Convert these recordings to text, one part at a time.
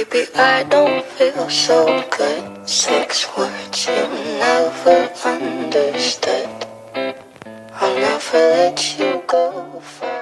Baby, I don't feel so good. Six words you never understood. I'll never let you go. Five.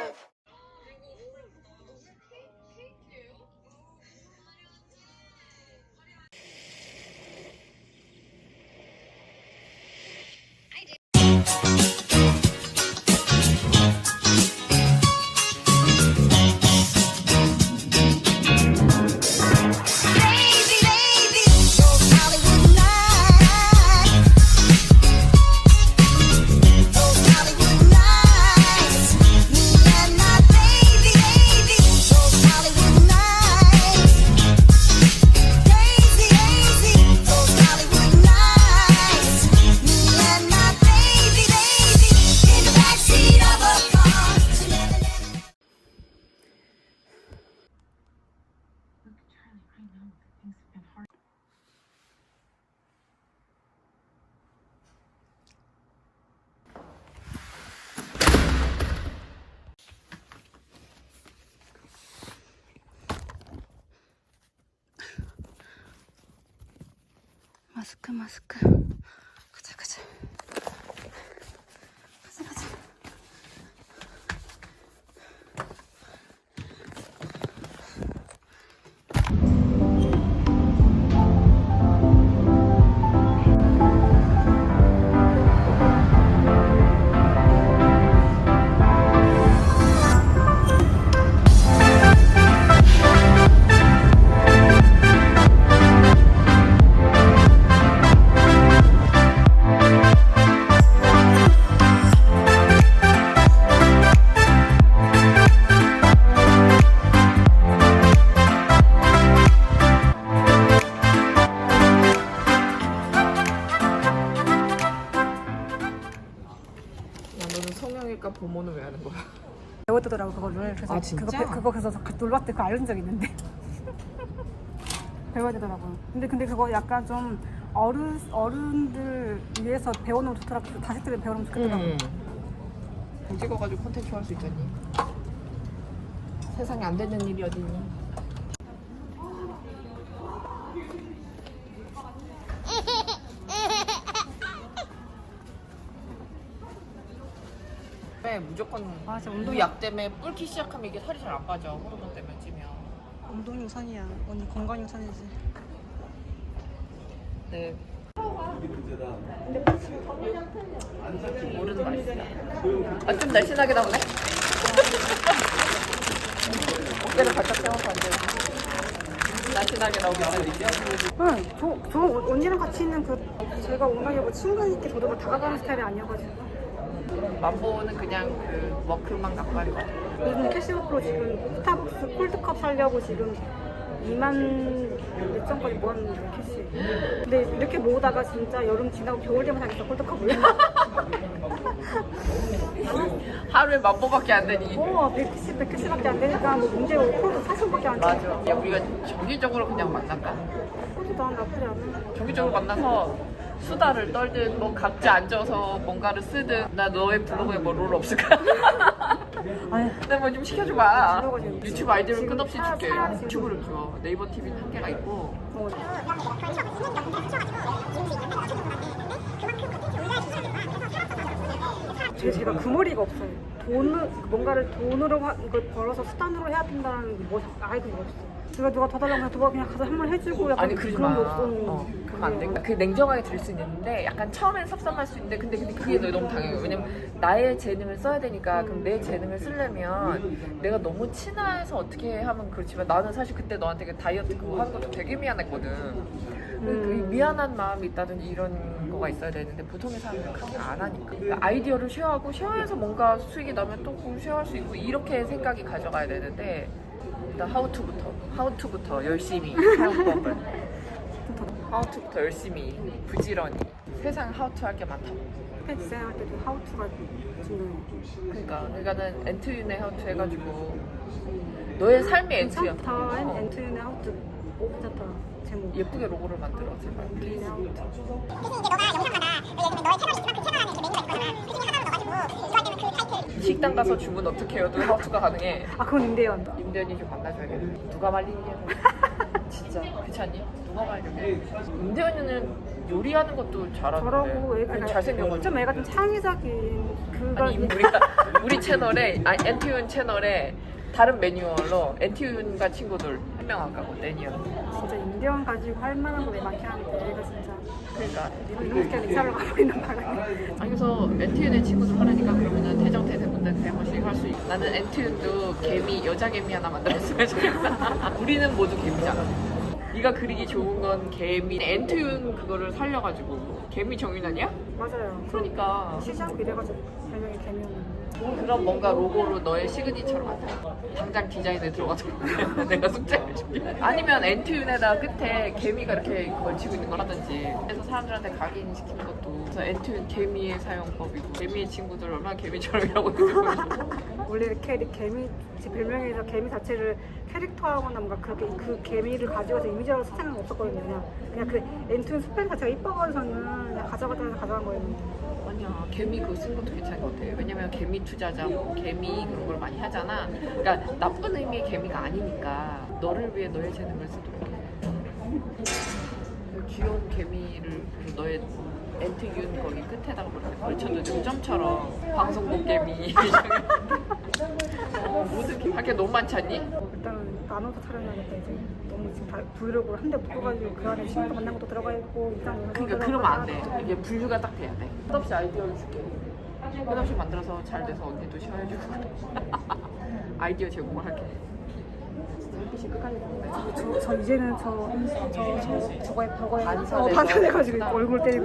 마스크 마스크 성형외과 보모는 왜 하는 거야? 배웠더라고 그거를 그래서 아, 진짜? 그거 배- 그거 그래서 놀랐을 때 그거 알려준 적 있는데 배워야 되더라고 근데 근데 그거 약간 좀 어른 어른들 위해서 배워놓으면 좋더라고 자식들이 배우면 좋겠더라고 응. 돈 찍어가지고 콘텐츠 할 수 있잖니. 세상에 안 되는 일이 어디 있니? 왜 무조건 맞아, 운동 운동이- 약 때문에 뿔기 시작하면 이게 살이 잘 안 빠져 호르몬 때문에 찌면 운동이 우선이야 언니 건강이 우선이지 네. 모르는. 아, 좀 날씬하게 나오네? 어깨를 바짝 세워서 앉아. 날씬하게 나오게 말이죠. 응, 저, 저 언니랑 같이 있는 그 제가 워낙에 뭐 친구 있게 저도 뭐 다가가는 스타일이 아니어가지고 만보는 그냥 그 워크만 갖고 요즘 캐시워크로 지금 스타벅스 콜드컵 사려고 지금 2만 몇 점까지 모았는데 캐시 근데 이렇게 모으다가 진짜 여름 지나고 겨울 되면 사겠어 콜드컵을 하루에 만보밖에 안 되니. 어 100캐시 100캐시밖에 안 되니까 뭐 문제 5%도 40밖에 안 맞아. 돼. 야, 우리가 정기적으로 그냥 만날까? 콜드도 안 나쁘지 않아 정기적으로 만나서 수다를 떨든 뭐 각자 앉아서 뭔가를 쓰든 나 너의 블로그에 뭐 롤 없을까? 아니 나 뭐 좀 시켜줘봐. 유튜브 아이디를 지금 끝없이 사- 줄게. 유튜브를 줘. 네이버 TV는 한계가 있고. 어. 제 제가 그 머리가 없어요. 돈을 뭔가를 돈으로 하, 이걸 벌어서 수단으로 해야 된다는 뭐 아이디가 없어. 누가 누가 더 달라고 하면 누가 그냥 가서 한 번 해주고 약간 아니 그러지 그런 마. 거 없었는데. 어, 그러면 안 돼. 그 냉정하게 들을 수 있는데 약간 처음엔 섭섭할 수 있는데 근데 근데 그게 너무 당연해요. 왜냐면 나의 재능을 써야 되니까 그럼 내 재능을 쓰려면 내가 너무 친해서 어떻게 하면 그렇지만 나는 사실 그때 너한테 그 다이어트 그거 하는 것도 되게 미안했거든. 근데 그 미안한 마음이 있다든지 이런 거가 있어야 되는데 보통의 사람들은 그렇게 안 하니까 그러니까 아이디어를 쉐어하고 쉐어해서 뭔가 수익이 나면 또 그걸 쉐어할 수 있고 이렇게 생각이 가져가야 되는데 일단 하우투부터 하우투부터 열심히 사용법을 하우투부터 열심히 부지런히 세상 하우투 할 게 많다고 팬 디자인할 때도 하우투가 중요해. 그러니까 그러니까는 엔트윤의 하우투 해가지고 너의 삶이 엔트야 괜찮다. 어. 엔트리네 하우투. 오 괜찮다. 제목. 예쁘게 로고를 만들어 제발 엔트리네 하우투. 식당 가서 주문 어떻게 해요도 하우투가 가능해? 아 그건 임대현. 임대현이 좀 만나줘야겠네. 누가 말리냐 진짜. 괜찮니? 누가 말려고? 임대현이는 요리하는 것도 잘하는데 저러고 애가 잘생겨가지고. 좀 애가 좀 창의적인 그걸 아니 우리가 우리 채널에 아 엔티윤 채널에 다른 매뉴얼로 엔티윤과 친구들 한명 아까고 내니어 진짜 인디언 가지고 할 만한 거왜 많긴 한데 애가 진짜 그러니까 이렇게 이사를 가고 있는 바람에 아니 그래서 엔티윤의 친구들 하라니까 그러면은 태정태세분들 한 번씩 할 수 있고 나는 엔티윤도 개미 여자 개미 하나 만들었으면 좋겠다 우리는 모두 개미잖아. 네가 그리기 좋은 건 개미. 엔티윤 그거를 살려가지고. 개미 정윤 아니야? 맞아요. 그러니까. 시작 이래가지고 별명이 개미였는데 그럼 뭔가 로고로 너의 시그니처로 만들어. 당장 디자인에 들어가도록 내가 숙제를 줄게. 아니면 엔트윤에다 끝에 개미가 이렇게 걸치고 있는 걸 하든지. 그래서 사람들한테 각인시키는 것도. 엔트윤 개미의 사용법이고 개미의 친구들 얼마나 개미처럼 일하고 있는지 보여주고. 원래 이렇게 개미 제 별명에서 개미 자체를 캐릭터하거나 뭔가 그렇게 그 개미를 가지고서 이미지라고 스타는 없었거든요 그냥 그냥 그 엔툰 스펠 자체가 가져갔다 해서 가져간 거였는데 아니야 개미 그거 쓴 것도 괜찮은 것 같아. 왜냐면 개미 투자자, 뭐 개미 그런 걸 많이 하잖아. 그러니까 나쁜 의미의 개미가 아니니까 너를 위해 너의 재능을 쓰도록 해. 그 귀여운 개미를 그 너의 엔트윤 거기 끝에다가 그렇게 걸쳐두는 점처럼 방송국 개미. 어, 모든 개 밖에 너무 많지 않니? 일단은 나눠서 촬영해야겠다 이제 너무 지금 다 브이로그를 한 대 묶어가지고 그 안에 친구 만난 것도 들어가 있고 일단 영상 그러니까 그러면 안 돼. 이게 분류가 딱 돼야 돼. 끝없이 아이디어를 줄게. 끝없이 만들어서 잘 돼서 언니도 쉬어해주고. 아이디어 제공을 할게. 진짜 햇빛이 끝까지 보는데. 저, 저 이제는 저, 저, 저, 저거에 저거에 반사돼서. 어, 반사돼가지고 얼굴 때리고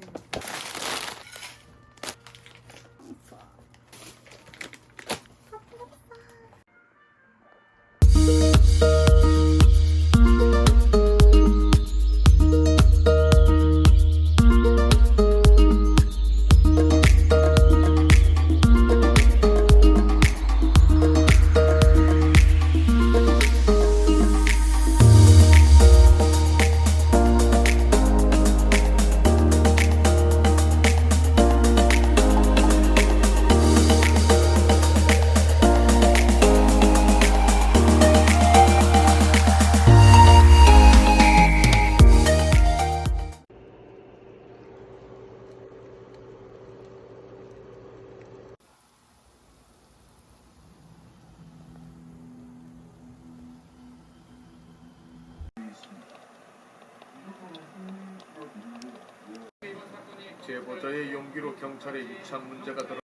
diyorum. 제보자의 용기로 경찰에 유치한 문제가 드러